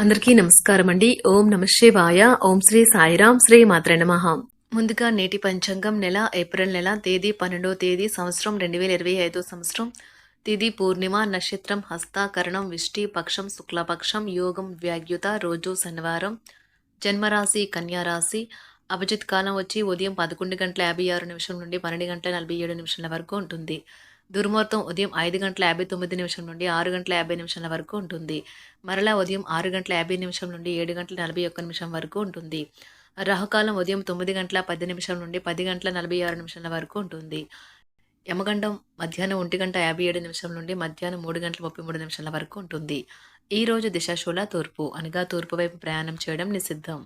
అందరికీ నమస్కారం అండి. ఓం నమ శివాయ. ఓం శ్రీ సాయిరాం శ్రీ మాత్ర నమః. ముందుగా నేటి పంచాంగం నెల ఏప్రిల్ నెల తేదీ పన్నెండో తేదీ సంవత్సరం రెండు వేల ఇరవై ఐదో సంవత్సరం. తిథి పూర్ణిమ నక్షత్రం హస్తాకరణం విష్టి పక్షం శుక్లపక్షం యోగం వ్యాగ్యుత రోజు శనివారం. జన్మరాశి కన్యారాశి. అభిజిత్ కాలం వచ్చి ఉదయం పదకొండు గంటల యాభై ఆరు నిమిషం నుండి పన్నెండు గంటల నలభై ఏడు నిమిషాల వరకు ఉంటుంది. దుర్ముహూర్తం ఉదయం ఐదు గంటల యాభై తొమ్మిది నిమిషం నుండి ఆరు గంటల యాభై నిమిషాల వరకు ఉంటుంది. మరలా ఉదయం ఆరు గంటల యాభై నిమిషం నుండి ఏడు గంటల నలభై ఒక్క నిమిషం వరకు ఉంటుంది. రాహుకాలం ఉదయం తొమ్మిది గంటల పది నిమిషం నుండి పది గంటల నలభై ఆరు నిమిషాల వరకు ఉంటుంది. యమగండం మధ్యాహ్నం ఒంటి గంట యాభై ఏడు నిమిషం నుండి మధ్యాహ్నం మూడు గంటల ముప్పై మూడు నిమిషాల వరకు ఉంటుంది. ఈ రోజు దిశాశూల తూర్పు అనగా తూర్పు వైపు ప్రయాణం చేయడం నిషిద్ధం.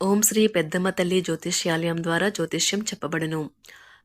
ఓం శ్రీ పెద్దమ్మ తల్లి జ్యోతిష్యాలయం ద్వారా జ్యోతిష్యం చెప్పబడును.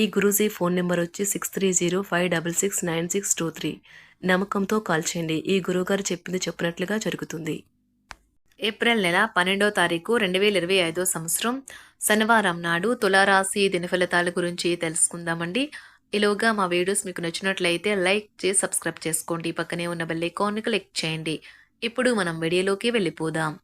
ఈ గురూజీ ఫోన్ నెంబర్ వచ్చి six three zero five double six nine six two three. నమ్మకంతో కాల్ చేయండి. ఈ గురువుగారు చెప్పింది చెప్పినట్లుగా జరుగుతుంది. ఏప్రిల్ నెల పన్నెండో తారీఖు రెండు వేల ఇరవై ఐదో సంవత్సరం శనివారం నాడు తులారాశి దినఫలితాల గురించి తెలుసుకుందామండి. ఈలోగా మా వీడియోస్ మీకు నచ్చినట్లయితే లైక్ చేసి సబ్స్క్రైబ్ చేసుకోండి. పక్కనే ఉన్న బెల్ ఐకాన్ని క్లిక్ చేయండి. ఇప్పుడు మనం వీడియోలోకి వెళ్ళిపోదాం.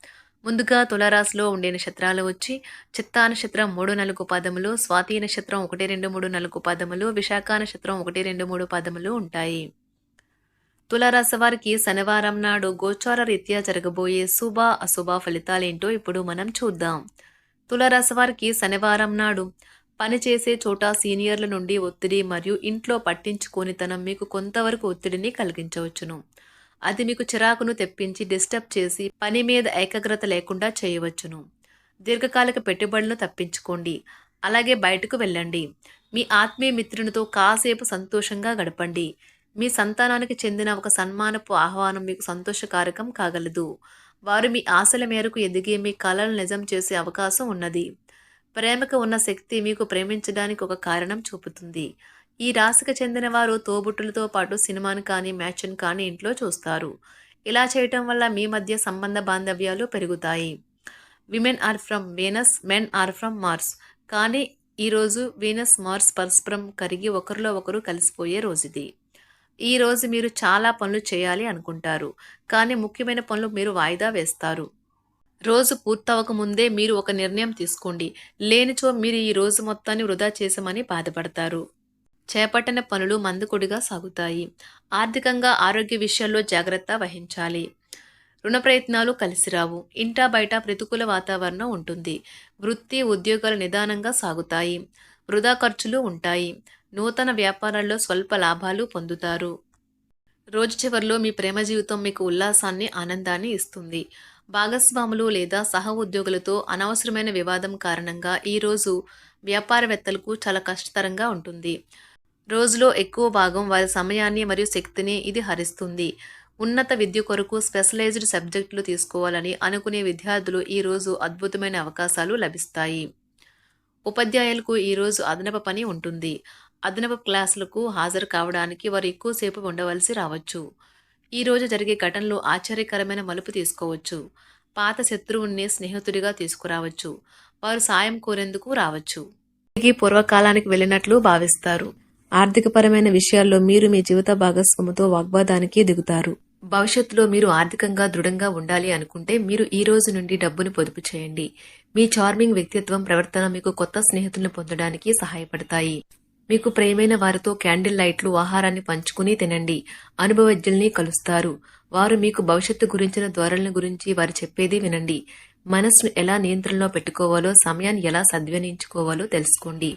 ముందుగా తులారాశిలో ఉండే నక్షత్రాలు వచ్చి చిత్తా నక్షత్రం మూడు నాలుగు పదములు స్వాతి నక్షత్రం ఒకటి రెండు మూడు నాలుగు పదములు విశాఖ నక్షత్రం ఒకటి రెండు మూడు పదములు ఉంటాయి. తులారాశి వారికి శనివారం నాడు గోచార రీత్యా జరగబోయే శుభ అశుభ ఫలితాలేంటో ఇప్పుడు మనం చూద్దాం. తులారాశి వారికి శనివారం నాడు పనిచేసే చోట సీనియర్ల నుండి ఒత్తిడి మరియు ఇంట్లో పట్టించుకోనితనం మీకు కొంతవరకు ఒత్తిడిని కలిగించవచ్చును. అది మీకు చిరాకును తెప్పించి డిస్టర్బ్ చేసి పని మీద ఏకాగ్రత లేకుండా చేయవచ్చును. దీర్ఘకాలిక పెట్టుబడులను తప్పించుకోండి. అలాగే బయటకు వెళ్ళండి. మీ ఆత్మీయ మిత్రునితో కాసేపు సంతోషంగా గడపండి. మీ సంతానానికి చెందిన ఒక సన్మానపు ఆహ్వానం మీకు సంతోషకారకం కాగలదు. వారు మీ ఆశల మేరకు ఎదిగే మీ కళలను నిజం చేసే అవకాశం ఉన్నది. ప్రేమకు ఉన్న శక్తి మీకు ప్రేమించడానికి ఒక కారణం చూపుతుంది. ఈ రాశికి చెందిన వారు తోబుట్టులతో పాటు సినిమాను కానీ మ్యాచ్ను కానీ ఇంట్లో చూస్తారు. ఇలా చేయటం వల్ల మీ మధ్య సంబంధ బాంధవ్యాలు పెరుగుతాయి. Women are from Venus men are from Mars. కానీ ఈరోజు వీనస్ మార్స్ పరస్పరం కరిగి ఒకరిలో ఒకరు కలిసిపోయే రోజుది. ఈ రోజు మీరు చాలా పనులు చేయాలి అనుకుంటారు. కానీ ముఖ్యమైన పనులు మీరు వాయిదా వేస్తారు. రోజు పూర్తవక ముందే మీరు ఒక నిర్ణయం తీసుకోండి. లేనిచో మీరు ఈ రోజు మొత్తాన్ని వృధా చేసామని బాధపడతారు. చేపట్టిన పనులు మందుకుడిగా సాగుతాయి. ఆర్థికంగా ఆరోగ్య విషయాల్లో జాగ్రత్త వహించాలి. రుణ ప్రయత్నాలు కలిసిరావు ఇంటా బయట ప్రతికూల వాతావరణం ఉంటుంది. వృత్తి ఉద్యోగాలు నిదానంగా సాగుతాయి. వృధా ఖర్చులు ఉంటాయి. నూతన వ్యాపారాల్లో స్వల్ప లాభాలు పొందుతారు. రోజు చివరిలో మీ ప్రేమ జీవితం మీకు ఉల్లాసాన్ని ఆనందాన్ని ఇస్తుంది. భాగస్వాములు లేదా సహ ఉద్యోగులతో అనవసరమైన వివాదం కారణంగా ఈరోజు వ్యాపారవేత్తలకు చాలా కష్టతరంగా ఉంటుంది. రోజులో ఎక్కువ భాగం వారి సమయాన్ని మరియు శక్తిని ఇది హరిస్తుంది. ఉన్నత విద్య కొరకు స్పెషలైజ్డ్ సబ్జెక్టులు తీసుకోవాలని అనుకునే విద్యార్థులు ఈరోజు అద్భుతమైన అవకాశాలు లభిస్తాయి. ఉపాధ్యాయులకు ఈరోజు అదనపు పని ఉంటుంది. అదనపు క్లాసులకు హాజరు కావడానికి వారు ఎక్కువసేపు ఉండవలసి రావచ్చు. ఈరోజు జరిగే ఘటనలు ఆశ్చర్యకరమైన మలుపు తీసుకోవచ్చు. పాత శత్రువుని స్నేహితుడిగా తీసుకురావచ్చు. వారు సాయం కోరేందుకు రావచ్చు. పూర్వకాలానికి వెళ్ళినట్లు భావిస్తారు. ఆర్థికపరమైన విషయాల్లో మీరు మీ జీవిత భాగస్వామితో వాగ్వాదానికి దిగుతారు భవిష్యత్తులో మీరు ఆర్థికంగా దృఢంగా ఉండాలి అనుకుంటే మీరు ఈ రోజు నుండి డబ్బును పొదుపు చేయండి. మీ చార్మింగ్ వ్యక్తిత్వం ప్రవర్తన మీకు కొత్త స్నేహితులను పొందడానికి సహాయపడతాయి. మీకు ప్రేమైన వారితో క్యాండిల్ లైట్లు ఆహారాన్ని పంచుకుని తినండి. అనుభవజ్ఞుల్ని కలుస్తారు. వారు మీకు భవిష్యత్తు గురించిన ధోరణుల గురించి వారు చెప్పేది వినండి. మనస్సును ఎలా నియంత్రణలో పెట్టుకోవాలో సమయాన్ని ఎలా సద్వినియోగించుకోవాలో తెలుసుకోండి.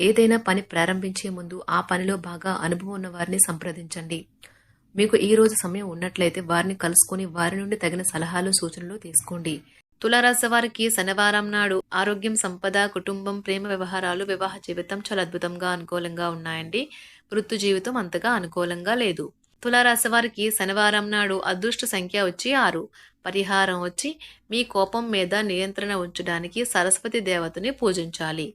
ఏదైనా పని ప్రారంభించే ముందు ఆ పనిలో బాగా అనుభవం ఉన్న వారిని సంప్రదించండి. మీకు ఈ రోజు సమయం ఉన్నట్లయితే వారిని కలుసుకుని వారి నుండి తగిన సలహాలు సూచనలు తీసుకోండి. తులారాశి వారికి శనివారం నాడు ఆరోగ్యం సంపద కుటుంబం ప్రేమ వ్యవహారాలు వివాహ జీవితం చాలా అద్భుతంగా అనుకూలంగా ఉన్నాయండి. వృత్తి జీవితం అంతగా అనుకూలంగా లేదు. తులారాశి వారికి శనివారం నాడు అదృష్ట సంఖ్య వచ్చి ఆరు. పరిహారం వచ్చి మీ కోపం మీద నియంత్రణ ఉంచడానికి సరస్వతి దేవతని పూజించాలి.